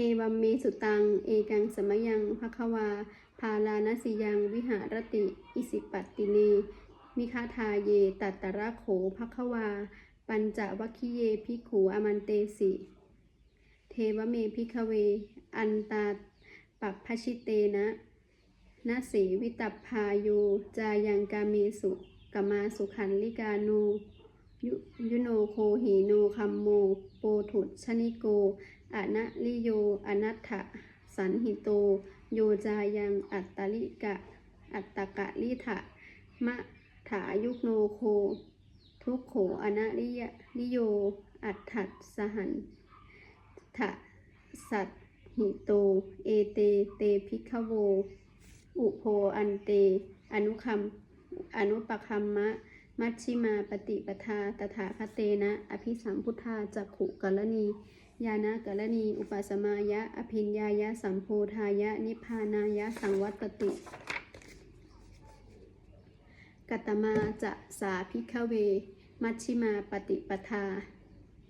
เอวัมเมสุตัง เอกังสมยังภควา พาลานสิยัง วิหารติ อิสิปัตติเน มิคาทาเย ตัตตระโขภควา ปัญจวัคคิเยภิกขูอมันเตสิ เทวเมพิกเว อันตาปัปพชิเตนะนาสีวิตัพาโยจายังกาเมสุกมาสุขันลิกาโนยุยุโนโคหีโนคัมโม โปถุชนิโก อนะลิโยอนัตถะสันหิโต โยจายังอัตตลิกะ อัตตกะลิถะมะถายุโนโค ทุกโขอนะลิยะลิโย อัตถัดสหันทะสัตหิโต เอเต เตพิกขโว อุโพอันเต อนุคัม อนุปคัมมะ มัชชิมาปฏิปทา ตถาคเตนะ อภิสัมพุทธาจักขุกรณี ยานะกรณีอุปสมายะ อภิญญายะ สัมโพธายะ นิพพานายะ สังวัตติ กัตมาจะสาพิกเว มัชชิมาปฏิปทา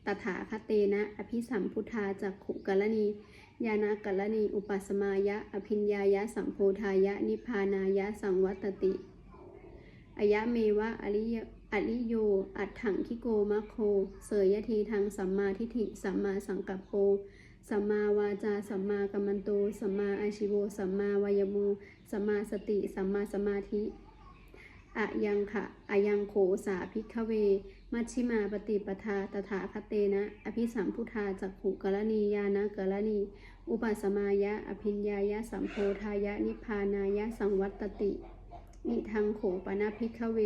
ตถาคเตนะ อภิสัมพุทธาจักขุกรณียานะกัลณี อุปสมายะ อภิญญายะ สัมโพธายะ นิพพานายะ สังวัตติ อายะเมวะอริยอริโย อัตถังคิโกมะโค เสยยทีทางสัมมาทิฏฐิ สัมมาสังกัปโป สัมมาวาจา สัมมากัมมันโต สัมมาอาชิโว สัมมาวายโมสัมมาสติ สัมมาสมาธิอะยังขะอะยังโขสาพิกเว มัชชิมาปฏิปทา ตถาคเตนะ อภิสัมพุทธาจักขุกรณียานะกรณี อุปสมายะ อภิญญายะ สัมโพธายะ นิพพานายะ สังวัตติ อิทังโขปนาพิกเว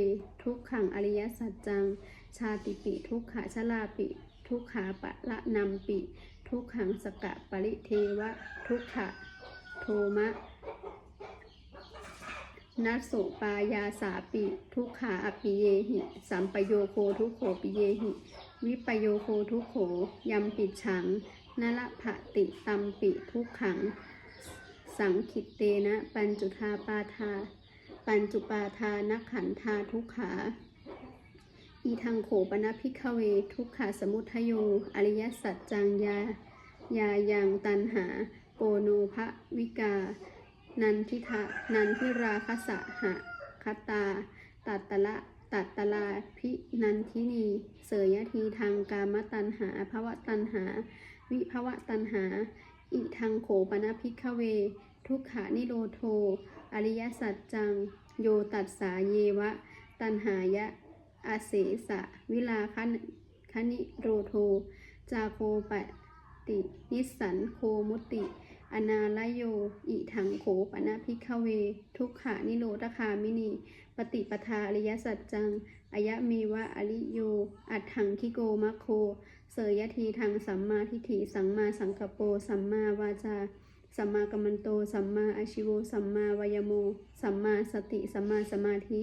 ทุกขังอริยสัจจัง ชาติปิทุกขาชลาปิ ทุกขาปะละนำปิ ทุกขังสกะปริเทวะ ทุกขะโทมะนัสสุปายาสาปิ ทุกขาอปิเยหิ สัมปโยโคทุกโขปิเยหิ วิปโยโคทุกโขยัมปิดฉังนละภะติตัมปิทุกขัง สังคิตเตนะ ปัญจุทาปาทา ปัญจุปาทานักขันธาทุกขา อีทังโขปนพิกเวทุกขาสมุทโย อริยสัจจังยายายังตันหาโปโนภวิกา นันทิทะนันทิราคสะหะคตา ตัตตละตัตตลาพินันทินี เสยยทีทางกามตันหาภวตันหา วิภวตันหา อิทังโขปนพิกเว ทุกขานิโรโท อริยสัจจัง โยตัสสาเยวะ ตันหายะอาเสสะ วิลาคันคณิโรโท จาโคปตินิสันโคมุติ อนาลโย อิถังโขปนาพิกเว ทุกขานิโรธคามินีปฏิปทาอริยสัจจังอายะเมวะอริโย อัตถังคิโกมะโค เสยยทีทางสัมมาทิฏฐิสัมมาสังกปโป สัมมาวาจา สัมมากัมมันโต สัมมาอาชิโว สัมมาวายโม สัมมาสติ สัมมาสมาธิ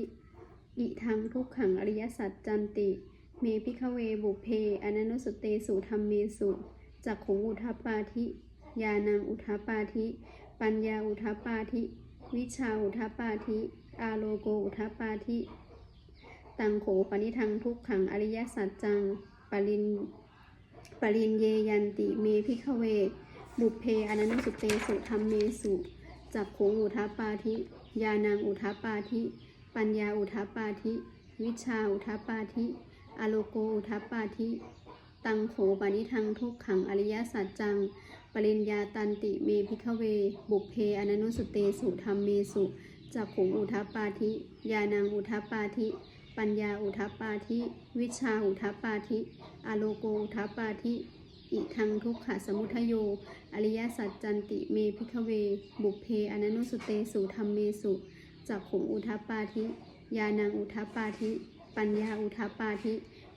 อิทังทุกขังอริยสัจจันติ เมพิกเวบุเพอนันุสเตสุธรรมเมสุจักขงอุทปปาธิยานังอุทปปาธิ ปัญญาอุทปปาธิ วิชาอุทปปาธิ อาโลโกอุทปปาธิ ตังโขปนิทังทุกขังอริยสัจจัง ปริน ปรินเยยันติ เมพิกเว บุพเพอนันสุเตสุธรรมเมสุจักขงอุทปปาธิยานังอุทปปาธิ ปัญญาอุทปปาธิ วิชาอุทปปาธิ อโลโกอุทปปาธิ ตังโขปานิทังทุกขังอริยสัจจัง ปริญญาตันติเมพิกเว บุพเพอนันสุเตสุธรรมเมสุจักขงอุทปปาธิยานังอุทปปาธิ ปัญญาอุทปปาธิ วิชาอุทปปาธิ อโลโกอุทปปาธิ อิทังทุกขะสมุทโย อริยสัจจันติเมพิกเว บุพเพอนันุสเตสุธรรมเมสุจักขุงอุทปาธิยานังอุทปาธิ ปัญญาอุทปาธิ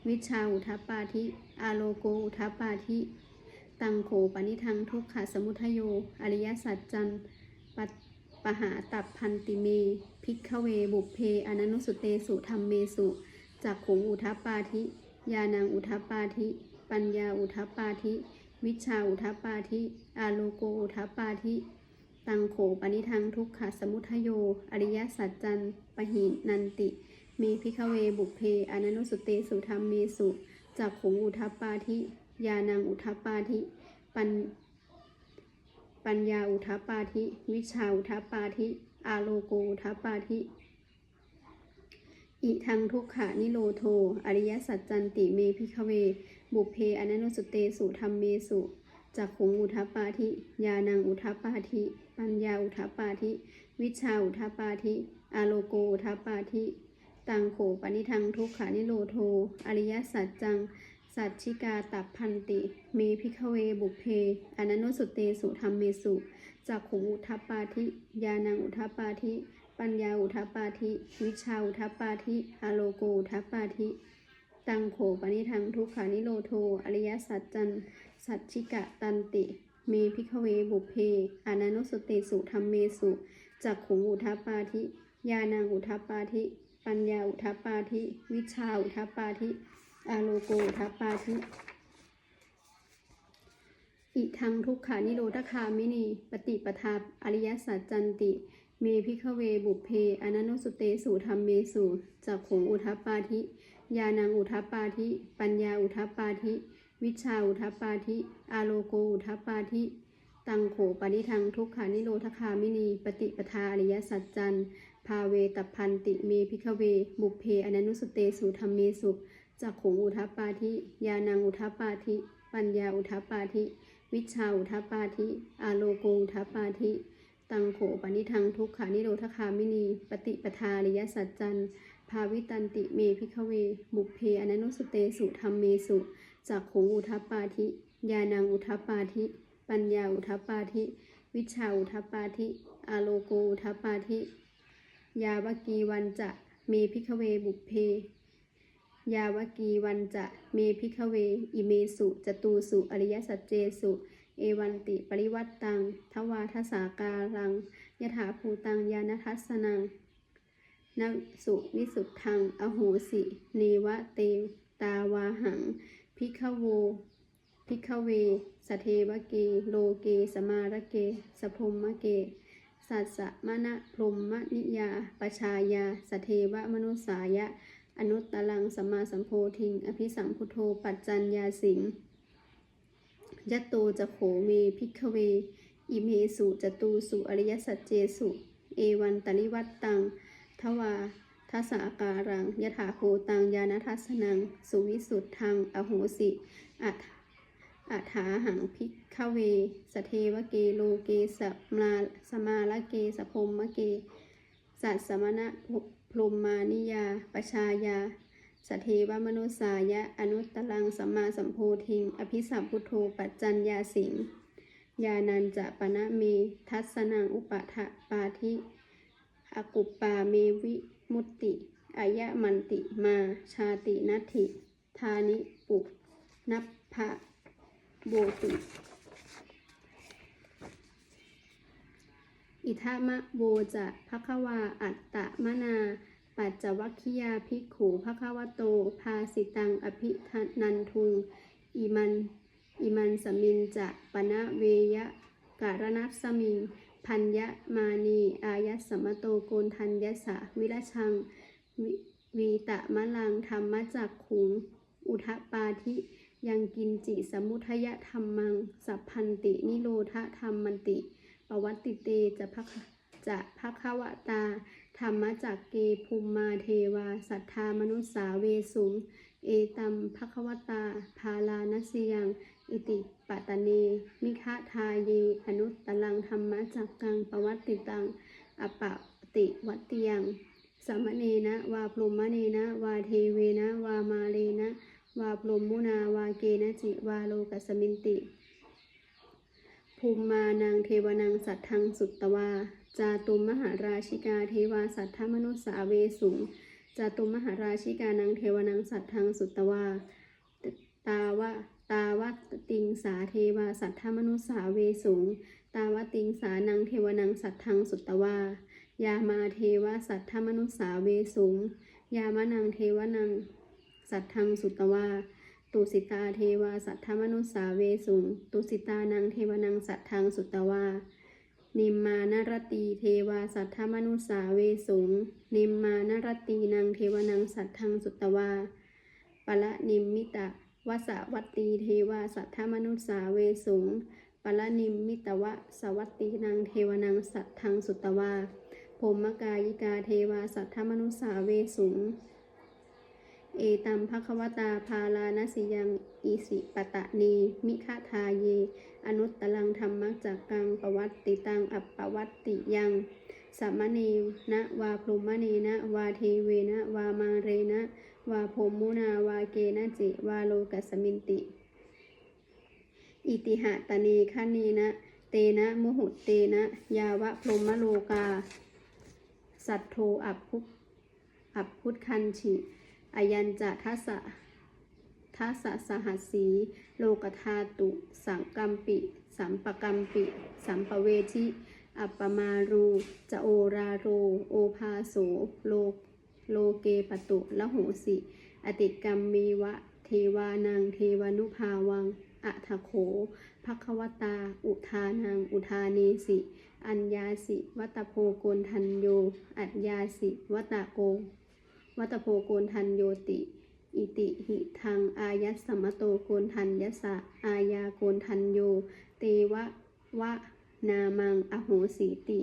วิชาอุทปาธิ อาโลโกอุทปาธิ ตังโขปนิทังทุกขะสมุทโย อริยสัจจันปัปหาตับพันติเม พิกเว บุพเพอนันุสเตสุธรรมเมสุจักขุงอุทปาธิยานังอุทปาธิ ปัญญาอุทปปาธิ วิชาอุทปปาธิ อาโลโกอุทปปาธิ ตังโขปนิทังทุกขสมุทโย อริยสัจจันปหินันติ เมพิกเวบุพเพอนันุสเตสุธรรมเมสุจักขงอุทปปาธิยานังอุทปปาธิ ปัญปัญญาอุทัปปาธิ วิชาอุทัปปาธิ อาโลโกอุทัปปาธิ อิทังทุกขานิโรโท อริยสัจจันติเมพิคเว บุเพอนันตุสเตสุธรรมเมสุจักขุงอุทปาธิยานังอุทปาธิ ปัญญาอุทปาธิ วิชาอุทปาธิอาโลโกอุทปาธิตังโขปนิทังทุกขานิโรโท อริยสัจจัง สัจชิกาตับพันติ เมพิคเวบุเพอนันสุเตสุธรรมเมสุจักขุงอุทปาธิยานังอุทปาธิ ปัญญาอุทปาธิ วิชาอุทปาธิอาโลโกอุทปาธิ ตังโขปนิทังทุกขานิโรโท อริยสัจจันสัจชิกะตันติ เมพิคเวบุพเพอนันตุสุเตสุธรรมเมสุจักขุงอุทัปปาธิยานังอุทัปปาธิ ปัญญาอุทัปปาธิ วิชาอุทัปปาธิอาโลโกอุทัปปาธิอิทังทุกขานิโรธคามินี ปฏิปทาอริยสัจจันติ เมพิคเวบุพเพอนันตุสุเตสุธรรมเมสุจักขุงอุทัปปาธิ ยานังอุทัปปาธิ ปัญญาอุทัปปาธิ วิชาอุทัปปาธิ อาโลโกอุทัปปาธิ ตังโขปนิทังทุกขานิโรธคามินี ปฏิปทาอริยสัจจันภาเวตพันติเมพิคเว บุพเพอนันุสเตสุธรรมเมสุจักขงอุทัปปาธิยานังอุทัปปาธิ ปัญญาอุทัปปาธิ วิชาอุทัปปาธิ อาโลโกอุทัปปาธิ ตังโขปนิทังทุกขานิโรธคามินี ปฏิปทาอริยสัจจัน ภาวิตันติเมพิคเว บุพเพอนันุสเตสุธรรมเมสุจักขงอุทัปปาธิยานังอุทัปปาธิ ปัญญาอุทัปปาธิ วิชาอุทัปปาธิอาโลโกอุทัปปาธิ ยาวกีวันจะเมพิคเวบุพเพ ยาวกีวันจะเมพิคเว อิเมสุจตูสุอริยสัจเจสุ เอวันติปริวัตตังทวาทสาการังยถาภูตังยานทัสสนัง นสุวิสุทธัง อโหสิ เนวะเต ตาวาหัง พิคโว พิคเว สเทวเก โลเก สมารเก สพมมเก สัสสะมณะพรหมนิยา ปชายา สเทวมนุสายะ อนุตตรังสมาสัมโพธิง อภิสัมพุทโธปัจจัญญาสิงยตโตจะโขเมพิกเว อิเมสุจตูสุ อริยสัจเจสุ เอวันตริวัตตัง ทวาทัสสาการังยถาโคตังยานทัสนัง สุวิสุทธัง อโหสิอัฏอัฏฐาหังพิกเว สเทวเกโลเกสมาสมาละเกสพรหมเก สัตสมณะพรหมานิยา ปชายา สเทวมนุสายะ อนุตตรังสัมมาสัมโพธิง อภิสัมพุทโธปัจจัญญาสิง ยานันจะปนะเม ทัสสนังอุปะทะปาธิ อากุปปาเมวิมุตติอายะมันติมาชาตินัตถิ ทานิปุนัพพะโบติ อิทามะโวจะภควาอัตตะมนา ปัจจวัคคิยาภิกขูภควโต ภาสิตังอภิทนันทุง อิมัน อิมันสมินจะปนะเวยะการนัสสมิง พัญญมานีอายัสมโตโกนทัญญสะวิรชังววีตะมะลังธรรมจักขุง อุทปาธิยังกินจิสมุทยธรรมัง สัพพันตินิโรธธรรมมันติ ปวัตติเตจะภคจะภควตา ธรรมจักเกภูมิมาเทวา สัทธามนุสสาเวสุง เอตัมภควตาภาลานสยัง อิติปัตเนมิฆะทาเย อนุตตลังธรรมะจักกังปวัตติตังอปปติวัตติยังสมเนนะวาพรมเนนะวาเทเวนะวามาเลนะวาพรหมุนาวาเกนะจิวาโลกัสมินติ ภูมิมานังเทวนังสัตทังสุตตวา จาตุมมหาราชิกาเทวาสัทธมนุสสาเวสุงจาตุมมหาราชิกานังเทวนังสัตทังสุตตวา ตาวะ ตาวะติงสาเทวาสัทธมนุสาเวสุงตาวติงสานังเทวนังสัทธังสุตตวายามาเทวาสัทธมนุสาเวสุงยามะนังเทวนังสัทธังสุตตวาตุสิตาเทวาสัทธมนุสาเวสุงตุสิตานังเทวนังสัทธังสุตตวา นิมมานรตีเทวาสัทธมนุสาเวสุงนิมมานรตีนังเทวนังสัทธังสุตตวาปละนิมมิตะ วสวัตตีเทวาสัทธมนุสสาเวสุงปรนิมมิตวะสวัตตินังเทวนังสัตทังสุตวาพรหมกายิกาเทวาสัทธมนุสาเวสุง เอตัมภควตาภาลานสิยังอิสิปตะนี มิฆาทาเย อนุตตลังธรรมจักกังปวัตติตังอัปปวัตติยังสัมมเนนะวาพรหมเนนะวาเทเวนะวามาเรนะ วาพรหมุนาวาเกนจิ วาโลกัสมินติ อิติหะตะเนคะเนนะ เตนะมุหุตเตนะ ยาวะพรมโลกา สัทโทอัปพุอัปพุทคันฉิอายัญจะทัสสะทัสสะสหัสสี โลกธาตุ สังกัมปิ สัมปกัมปิ สัมปเวชิ อัปปมารู จะโอราโร โอภาโส โล โลเกปตุละโหสิ อติกรรมมีวะ เทวานัง เทวานุภาวังอัทโขภควตา อุทานัง อุทาเนสิ อัญญาสิ วัตโพโกนทันโย อัญญาสิ วัตโก วัตโพโกนทันโยติ อิติหิทางอายัสสมโตโกนทันยสสะอายาโกนทันโย เตวะวะนามัง อโหสีติ